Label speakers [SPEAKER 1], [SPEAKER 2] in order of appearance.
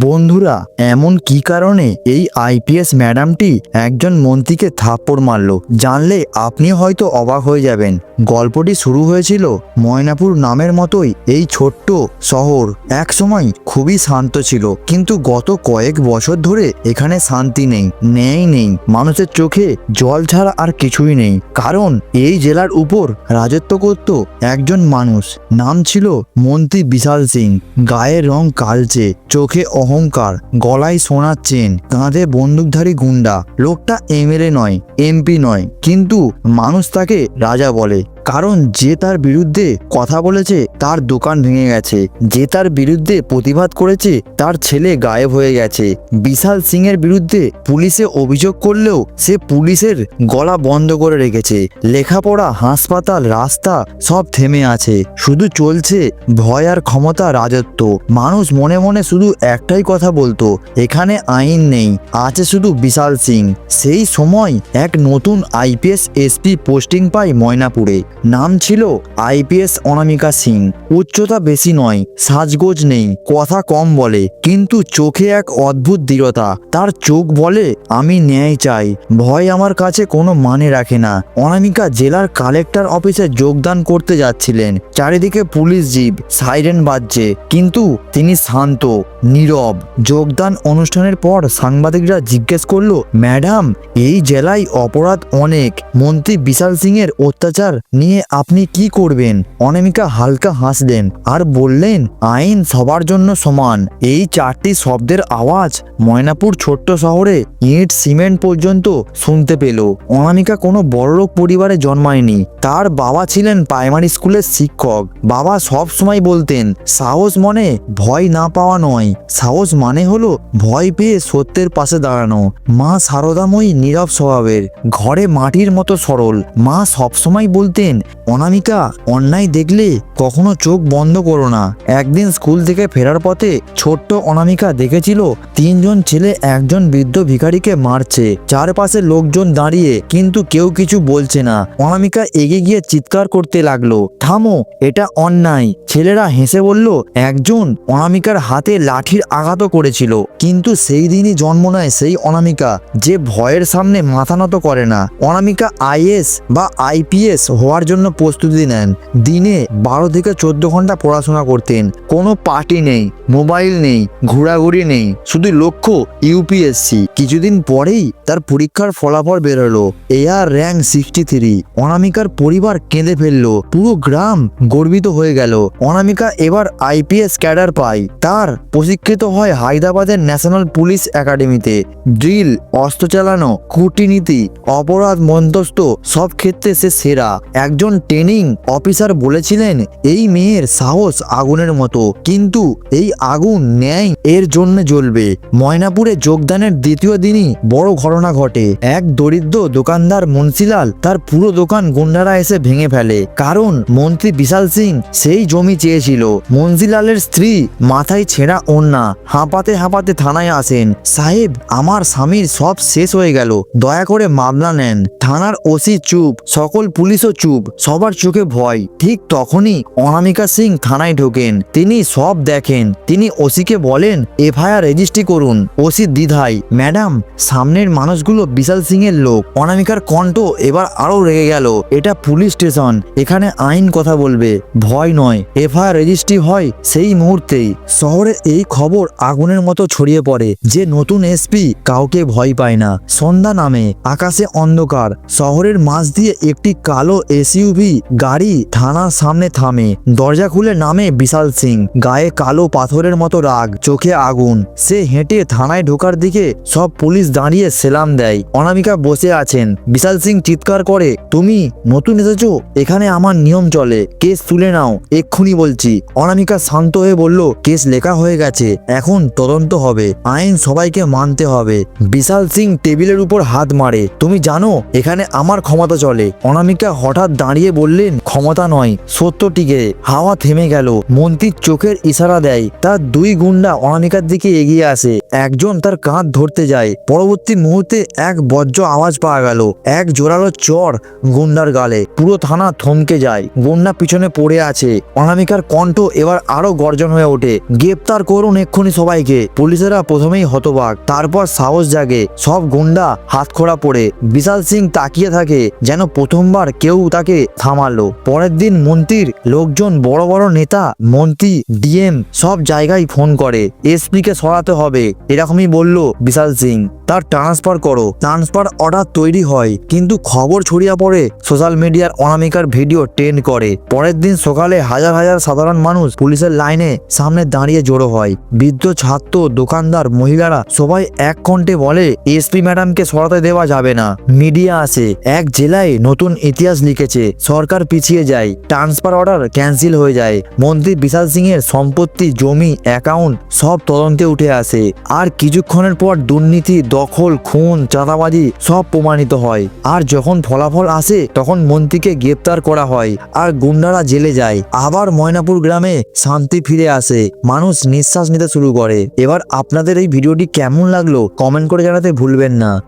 [SPEAKER 1] বন্ধুরা, এমন কি কারণে এই আইপিএস ম্যাডামটি একজন মন্ত্রীকে থাপ্পড় মারল? জানলে আপনি হয়তো অবাক হয়ে যাবেন। গল্পটি শুরু হয়েছিল ময়নাপুর নামের মতোই এই ছোট্ট শহর। একসময় খুবই শান্ত ছিল, কিন্তু গত কয়েক বছর ধরে এখানে শান্তি নেই, ন্যায় নেই, মানুষের চোখে জল ছাড়া আর কিছুই নেই। কারণ এই জেলার উপর রাজত্ব করত একজন মানুষ, নাম ছিল মন্ত্রী বিশাল সিং। গায়ের রং কালচে, চোখে অহংকার, গলায় সোনার চেন, কাঁধে বন্দুকধারী গুন্ডা লোকটা এমএলএ নয় এমপি নয়, কিন্তু মানুষ তাকে রাজা বলে। কারণ যে তার বিরুদ্ধে কথা বলেছে, তার দোকান ভেঙে গেছে। যে তার বিরুদ্ধে প্রতিবাদ করেছে, তার ছেলে গায়েব হয়ে গেছে। বিশাল সিং এর বিরুদ্ধে পুলিশে অভিযোগ করলেও সে পুলিশের গলা বন্ধ করে রেখেছে। লেখাপড়া, হাসপাতাল, রাস্তা সব থেমে আছে। শুধু চলছে ভয় আর ক্ষমতা রাজত্ব। মানুষ মনে মনে শুধু একটাই কথা বলতো, এখানে আইন নেই, আছে শুধু বিশাল সিং। সেই সময় এক নতুন আইপিএস এসপি পোস্টিং পায় ময়নাপুরে। নাম ছিল আইপিএস অনামিকা সিং। উচ্চতা বেশি নয়, সাজগোজ নেই, কথা কম বলে, কিন্তু চোখে এক অদ্ভুত দৃঢ়তা। তার চোখ বলে, আমি ন্যায় চাই, ভয় আমার কাছে কোনো মানে রাখে না। অনামিকা জেলার কালেক্টর অফিসে যোগদান করতে যাচ্ছিলেন। চারিদিকে পুলিশ জিপ সাইরেন বাজছে, কিন্তু তিনি শান্ত, নীরব। যোগদান অনুষ্ঠানের পর সাংবাদিকরা জিজ্ঞেস করল, ম্যাডাম, এই জেলায় অপরাধ অনেক। মন্ত্রী বিশাল সিং এর অত্যাচার নিয়ে আপনি কি করবেন? অনামিকা হালকা হাসলেন আর বললেন, আইন সবার জন্য সমান। এই চারটি শব্দের আওয়াজ ময়নাপুর ছোট্ট শহরে ইট সিমেন্ট পর্যন্ত শুনতে পেল। অনামিকা কোনো বড়লোক পরিবারে জন্মায়নি। তার বাবা ছিলেন প্রাইমারি স্কুলের শিক্ষক। বাবা সব সময় বলতেন, সাহস মনে ভয় না পাওয়া নয়। সাহস মানে হলো ভয় পেয়ে সত্যের পাশে দাঁড়ানো। মা সারদাময়ী নীরব স্বভাবের, ঘরে মাটির মতো সরল। মা সবসময় বলতেন অনামিকা, অন্যায় দেখলে কখনো চোখ বন্ধ করো না। একদিন স্কুল থেকে ফেরার পথে ছোট্ট অনামিকা দেখেছিল তিনজন ছেলে একজন বৃদ্ধ ভিখারিকে মারছে। চারপাশে লোকজন দাঁড়িয়ে কিন্তু কেউ কিছু বলছে না। অনামিকা এগিয়ে গিয়ে চিৎকার করতে লাগল। থামো, এটা অন্যায়। ছেলেরা হেসে বলল, একজন অনামিকার হাতে লাঠির আঘাতও করেছিল। কিন্তু সেই দিনই জন্ম নেয় সেই অনামিকা, যে ভয়ের সামনে মাথা নত করে না। অনামিকা আইএস বা আইপিএস হওয়ার জন্য প্রস্তুতি নেন। দিনে বারো থেকে চোদ্দ ঘণ্টা পড়াশোনা করতেন। কোনো পার্টি নেই, মোবাইল নেই, ঘোরাঘুরি নেই, শুধু লক্ষ্য ইউপিএসসি। কিছুদিন পরেই তার পরীক্ষার ফলাফল বেরোলো। Air rank sixty three. অনামিকার পরিবার কেঁদে ফেলল। পুরো গ্রাম গর্বিত হয়ে গেল। অনামিকা এবার আইপিএস ক্যাডার পায়। তার প্রশিক্ষিত হয় হায়দ্রাবাদের ন্যাশনাল পুলিশ একাডেমিতে। ড্রিল, অস্ত্র চালানো, কূটনীতি, অপরাধ মন্তস্থ সব ক্ষেত্রে সে সেরা। একজন ট্রেনিং অফিসার বলেছিলেন, এই মেয়ের সাহস আগুনের মতো, কিন্তু এই আগুন ন্যায় এর জন্য জ্বলবে। ময়নাপুরে যোগদানের দ্বিতীয় দিনই বড় ঘটনা ঘটে। এক দরিদ্র দোকানদার মুন্সিলাল তার পুরো দোকান গুন্ডারা এসে ভেঙে ফেলে। কারণ মন্ত্রী বিশাল সিং সেই জমি চেয়েছিল। মন্সিলালের স্ত্রী মাথায় ছেঁড়া ওন্না হাঁপাতে হাঁপাতে থানায় আসেন। সাহেব, আমার স্বামীর সব শেষ হয়ে গেল। দয়া করে মামলা নেন। থানার ওসি চুপ, সকল পুলিশও চুপ। সবার চোখে ভয়। ঠিক তখনই অনামিকা সিং থানায় ঢোকেন। তিনি সব দেখেন। তিনি ওসিকে বলেন, এফআইআর রেজিস্ট্রি করুন। ওসি দ্বিধায়। ম্যাডাম, সামনের মানুষগুলো বিশাল সিং এর লোক। অনামিকার কণ্ঠ এবার আরও রেগে গেল। এটা পুলিশ স্টেশন। এখানে আইন কথা বলবে। ভয় নয়। এফআইআর রেজিস্ট্রি হয় সেই মুহূর্তেই। শহরে এই খবর আগুনের মতো ছড়িয়ে পড়ে যে নতুন এসপি কাউকে ভয় পায় না। সন্ধ্যা নামে। আকাশে অন্ধকার। শহরের মাঝ দিয়ে একটি কালো এসইউভি, গাড়ি থানার সামনে থামে। দরজা খুলে নামে বিশাল সিং। গায়ে কালো পাথরের মতো রাগ, চোখে আগুন। সে হেঁটে থানায় ঢোকার দিকে সব পুলিশ দাঁড়িয়ে সেলাম দেয়। অনামিকা বসে আছেন। বিশাল সিং চিৎকার করে, তুমি নতুন এসেছ? এখানে আমার নিয়ম চলে। কেস তুলে নাও। এক্ষুনি বলছি। অনামিকা শান্ত হয়ে বলল, কেস লেখা হয়ে গেছে। এখন তদন্ত হবে। আইন সবাইকে মানতে হবে। বিশাল সিং টেবিলের উপর হাত মারে, তুমি জানো, এখানে আমার ক্ষমতা চলে। অনামিকা হঠাৎ দাঁড়িয়ে বললেন, ক্ষমতা নয়, সত্যটিকে। হাওয়া থেমে গেল, মন্ত্রীর চোখের ইশারা দেয়। তার দুই গুন্ডা অনামিকার দিকে এগিয়ে আসে। একজন তার কাঁধ ধরতে যায়। পরবর্তী মুহূর্তে এক বজ্র আওয়াজ পাওয়া গেল। এক জোরালো চর গুন্ডার গালে। পুরো থানা থমকে যায়। গুন্ডা পিছনে পড়ে আছে। অনামিকার কণ্ঠ এবার আরও গর্জন হয়ে ওঠে। গ্রেপ্তার করুন এক্ষুনি সবাইকে। পুলিশেরা প্রথমেই হতবাক। তারপর সাহস জাগে। সব গুন্ডা হাতখোড়া পড়ে। বিশাল সিং তাকিয়ে থাকে, যেন প্রথমবার কেউ তাকে থামালো। পরের দিন মন্ত্রীর লোকজন বড় বড় নেতা, মন্ত্রী, ডিএম সব জায়গায় ফোন করে। এসপিকে সরাতে হবে, এরকমই বলল বিশাল সিং। তার ট্রান্সফার করো। ট্রান্সফার অর্ডার তৈরি হয়। কিন্তু খবর ছড়িয়ে পড়ে সোশ্যাল মিডিয়ার অনামিকার ভিডিও ট্রেন্ড করে। পরের দিন সকালে হাজার হাজার সাধারণ মানুষ পুলিশের লাইনে সামনে দাঁড়িয়ে জড়ো হয়। বৃদ্ধ, ছাত্র, দোকানদার, মহিলারা সবাই এক কণ্ঠে বলে এসপি ম্যাডামকে সরাতে দেওয়া যাবে না। মিডিয়া আসে। এক জেলায় নতুন ইতিহাস লিখেছে, সরকার পিছিয়ে যায়। ট্রান্সফার অর্ডার ক্যান্সেল হয়ে যায়। মন্ত্রী বিশাল সিং এর সম্পত্তি, জমি অ্যাকাউন্ট সব তদন্তে উঠে আসে। আর কিছুক্ষণের পর দুর্নীতি দখল, খুন, চাঁদাবাজি সব প্রমাণিত হয়। আর যখন ফলাফল আসে, তখন মন্ত্রীকে গ্রেপ্তার করা হয় আর গুন্ডারা জেলে যায়। আবার ময়নাপুর গ্রামে শান্তি ফিরে আসে। মানুষ নিঃশ্বাস নিতে শুরু করে। এবার আপনাদের এই ভিডিওটি কেমন লাগল, কমেন্ট করে জানাতে ভুলবেন না।